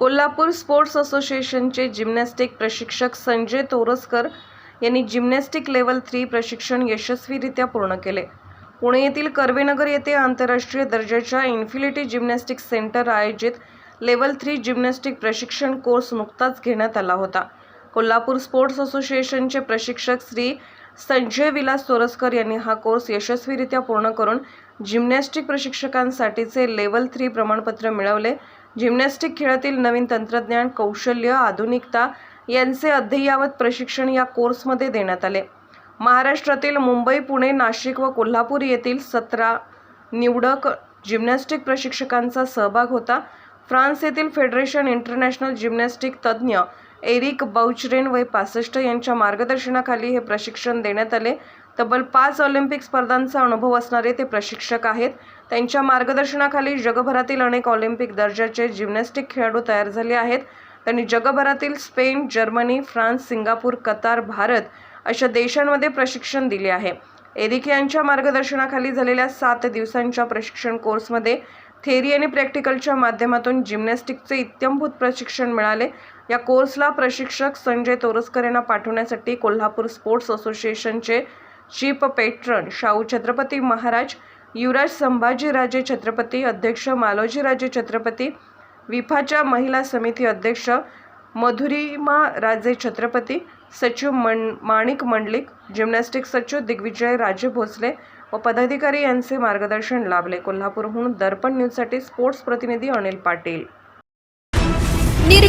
Kolhapur sports असोसिएशनचे gymnastic प्रशिक्षक संजय तोरसकर यांनी जिम्नॅस्टिक लेवल थ्री प्रशिक्षण यशस्वीरित्या पूर्ण केले. पुणे येथील कर्वेनगर येथे आंतरराष्ट्रीय दर्जाच्या इन्फिनिटी जिम्नॅस्टिक सेंटर आयोजित लेवल थ्री जिम्नॅस्टिक प्रशिक्षण कोर्स नुकताच घेण्यात आला होता. कोल्हापूर स्पोर्ट्स असोसिएशनचे प्रशिक्षक श्री संजय विलास तोरसकर यांनी हा कोर्स यशस्वीरित्या पूर्ण करून जिम्नॅस्टिक प्रशिक्षकांसाठीचे लेवल थ्री प्रमाणपत्र मिळवले. जिम्नॅस्टिक खेळातील नवीन तंत्रज्ञान कौशल्य आधुनिकता यांचे अद्ययावत प्रशिक्षण या कोर्समध्ये देण्यात आले. महाराष्ट्रातील मुंबई पुणे नाशिक व कोल्हापूर येथील सतरा निवडक जिम्नॅस्टिक प्रशिक्षकांचा सहभाग होता. फ्रान्स येथील फेडरेशन इंटरनॅशनल जिम्नॅस्टिक तज्ज्ञ एरिक बाउचरेन वय पासष्ट यांच्या मार्गदर्शनाखाली हे प्रशिक्षण देण्यात आले. तब्बल पाच ऑलिम्पिक स्पर्धांचा अनुभव असणारे ते प्रशिक्षक आहेत. त्यांच्या मार्गदर्शनाखाली जगभरातील अनेक ऑलिम्पिक दर्जाचे जिम्नॅस्टिक खेळाडू तयार झाले आहेत. त्यांनी जगभरातील Spain Germany France Singapore Qatar Bharat अशा देशांमध्ये प्रशिक्षण दिले आहे. एरिक यांच्या मार्गदर्शनाखाली झालेल्या सात दिवसांच्या प्रशिक्षण कोर्समध्ये थेरी आणि प्रॅक्टिकलच्या माध्यमातून जिम्नॅस्टिकचे इत्यंभूत प्रशिक्षण मिळाले. या कोर्सला प्रशिक्षक संजय तोरसकर यांना पाठवण्यासाठी कोल्हापूर स्पोर्ट्स असोसिएशनचे चीफ पेट्रन शाहू छत्रपती महाराज युवराज संभाजीराजे छत्रपती अध्यक्ष मालोजीराजे छत्रपती विफाच्या महिला समिती अध्यक्ष मधुरिमा राजे छत्रपती सचिव मन माणिक मंडलिक जिम्नॅस्टिक सचिव दिग्विजय राजे भोसले व पदाधिकारी यांचे मार्गदर्शन लाभले. कोल्हापूरहून दर्पण न्यूजसाठी स्पोर्ट्स प्रतिनिधी अनिल पाटील.